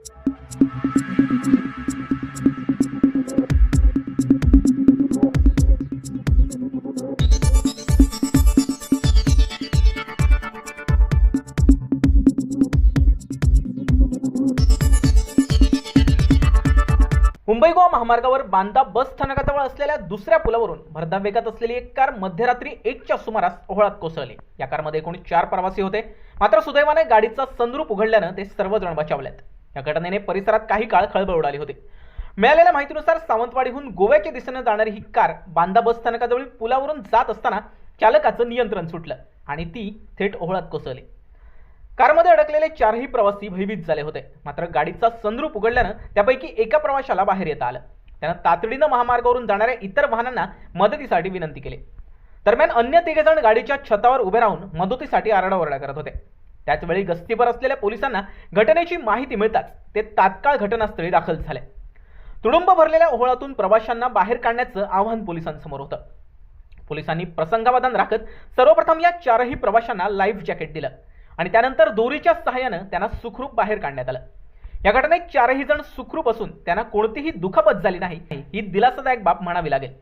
मुंबई गोवा महामार्गावर बांदा बस स्थानकाजवळ असलेल्या दुसऱ्या पुलावरून भरधाव वेगात असलेली एक कार मध्यरात्री एकच्या सुमारास ओहळात कोसळली. या कारमध्ये एकूण चार प्रवासी होते. मात्र सुदैवाने गाडीचा संद्रूप उघडल्यानं ते सर्वजण बचावलेत. या घटनेने परिसरात काही काळ खळबळ उडाली होती. मिळालेल्या माहितीनुसार सावंतवाडीहून गोव्याच्या दिशेने जाणारी ही कार बांदा बस स्थानकाजवळील पुलावरून जात असताना चालकाचं नियंत्रण सुटलं आणि ती थेट ओहळात कोसळली. कारमध्ये अडकलेले चारही प्रवासी भयभीत झाले होते. मात्र गाडीचा संद्रूप उघडल्यानं त्यापैकी एका प्रवाशाला बाहेर येता आलं. त्यानं तातडीनं महामार्गावरून जाणाऱ्या इतर वाहनांना मदतीसाठी विनंती केली. दरम्यान अन्य तिघेजण गाडीच्या छतावर उभे राहून मदतीसाठी आरडाओरडा करत होते. त्याचवेळी गस्तीवर असलेल्या पोलिसांना घटनेची माहिती मिळताच ते तात्काळ घटनास्थळी दाखल झाले. तुडुंब भरलेल्या ओहळातून प्रवाशांना बाहेर काढण्याचं आव्हान पोलिसांसमोर होतं. पोलिसांनी प्रसंगावधान राखत सर्वप्रथम या चारही प्रवाशांना लाईफ जॅकेट दिलं आणि त्यानंतर दोरीच्या सहाय्यानं त्यांना सुखरूप बाहेर काढण्यात आलं. या घटनेत चारही जण सुखरूप असून त्यांना कोणतीही दुखापत झाली नाही ही दिलासादायक बाब म्हणावी लागेल.